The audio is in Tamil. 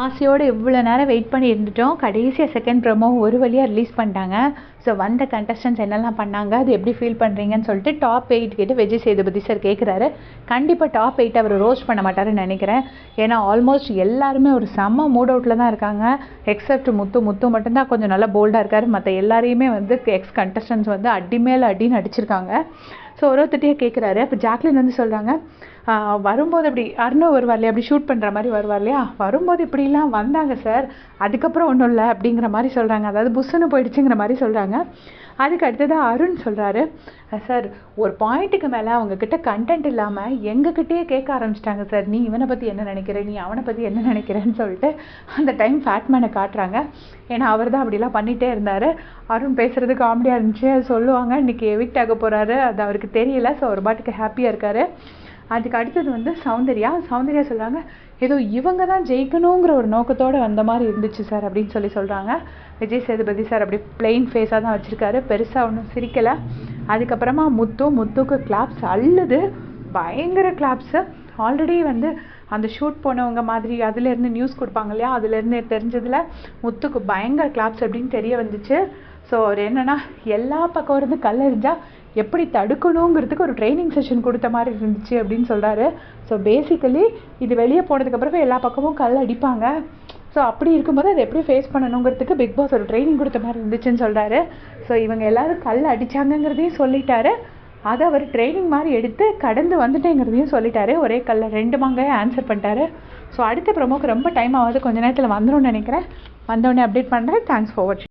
ஆசையோடு இவ்வளோ நேரம் வெயிட் பண்ணி இருந்துட்டோம். கடைசியாக செகண்ட் ப்ரோமோ ஒரு வழியாக ரிலீஸ் பண்ணிட்டாங்க. ஸோ வந்த கண்டஸ்டன்ஸ் என்னெல்லாம் பண்ணாங்க? அது எப்படி ஃபீல் பண்ணுறீங்கன்னு சொல்லிட்டு டாப் எயிட் கிட்ட விஜய் சேதுபதி சார் கேட்குறாரு கண்டிப்பாக டாப் எயிட் அவர் ரோஸ்ட் பண்ண மாட்டாருன்னு நினைக்கிறேன். ஏன்னா ஆல்மோஸ்ட் எல்லாருமே ஒரு செம்ம மூட் அவுட்டில் தான் இருக்காங்க. எக்ஸப்ட் முத்து. முத்து மட்டும்தான் கொஞ்சம் நல்லா போல்டாக இருக்கார். மற்ற எல்லாரையுமே வந்து எக்ஸ் கண்டஸ்டன்ஸ் வந்து அடி மேலே அடின்னு அடிச்சிருக்காங்க. ஸோ ஒரு ஒருத்தட்டையே கேட்குறாரு அப்போ ஜாக்லின் வந்து சொல்கிறாங்க வரும்போது அப்படி அருணை வருவார் இல்லையா? அப்படி ஷூட் பண்ணுற மாதிரி வருவார் இல்லையா? வரும்போது இப்படிலாம் வந்தாங்க சார் அதுக்கப்புறம் ஒன்றும் இல்லை அப்படிங்கிற மாதிரி சொல்கிறாங்க அதாவது புஷ்ஷுன்னு போயிடுச்சுங்கிற மாதிரி சொல்கிறாங்க அதுக்கு அடுத்ததாக அருண் சொல்கிறாரு சார் ஒரு பாயிண்ட்டுக்கு மேலே அவங்கக்கிட்ட கண்டென்ட் இல்லாமல் எங்ககிட்டயே கேட்க ஆரம்பிச்சிட்டாங்க சார் நீ இவனை பற்றி என்ன நினைக்கிற? நீ அவனை பற்றி என்ன நினைக்கிறேன்னு சொல்லிட்டு அந்த டைம் ஃபேட்மேனை காட்டுறாங்க. ஏன்னா அவர் தான் அப்படிலாம் பண்ணிகிட்டே இருந்தார். அருண் பேசுகிறது காமெடியாக இருந்துச்சு. சொல்லுவாங்க. இன்றைக்கி எவிக்ட் ஆக போகிறாரு அது அவருக்கு தெரியல. ஸோ ஒரு பாட்டுக்கு ஹாப்பியாக இருக்கார். அதுக்கு அடுத்தது வந்து சௌந்தர்யா. சௌந்தர்யா சொல்கிறாங்க ஏதோ இவங்க தான் ஜெயிக்கணுங்கிற ஒரு நோக்கத்தோடு வந்த மாதிரி இருந்துச்சு சார் அப்படின்னு சொல்லி சொல்கிறாங்க விஜய் சேதுபதி சார் அப்படி பிளெயின் ஃபேஸாக தான் வச்சுருக்காரு. பெருசாக ஒன்றும் சிரிக்கலை. அதுக்கப்புறமா முத்து முத்துக்கு கிளாப்ஸ் அள்ளுது. பயங்கர கிளாப்ஸு ஆல்ரெடி வந்து அந்த ஷூட் போனவங்க மாதிரி அதுலேருந்து நியூஸ் கொடுப்பாங்க இல்லையா? அதுலேருந்து தெரிஞ்சதில் முத்துக்கு பயங்கர கிளாப்ஸ் அப்படின்னு தெரிய வந்துச்சு. ஸோ அவர் என்னென்னா எல்லா பக்கம் இருந்து கல் எறிஞ்சால் எப்படி தடுக்கணுங்கிறதுக்கு ஒரு ட்ரைனிங் செஷன் கொடுத்த மாதிரி இருந்துச்சு அப்படின்னு சொல்கிறாரு ஸோ பேசிக்கலி இது வெளியே போனதுக்கப்புறமே எல்லா பக்கமும் கல் அடிப்பாங்க. ஸோ அப்படி இருக்கும்போது அதை எப்படி ஃபேஸ் பண்ணணுங்கிறதுக்கு பிக் பாஸ் ஒரு ட்ரைனிங் கொடுத்த மாதிரி இருந்துச்சுன்னு சொல்கிறாரு ஸோ இவங்க எல்லோரும் கல் அடித்தாங்கங்கிறதையும் சொல்லிட்டாரு. அதை அவர் ட்ரைனிங் மாதிரி எடுத்து கடந்து வந்துட்டேங்கிறதையும் சொல்லிட்டாரு. ஒரே கல்ல ரெண்டு மாங்காயே ஆன்சர் பண்ணிட்டாரு. ஸோ அடுத்த ப்ரமோக்கு ரொம்ப டைம் ஆகாது. கொஞ்ச நேரத்தில் வந்துடும் நினைக்கிறேன். வந்தோடனே அப்டேட் பண்ணுறேன் தேங்க்ஸ் ஃபார் வாட்சிங்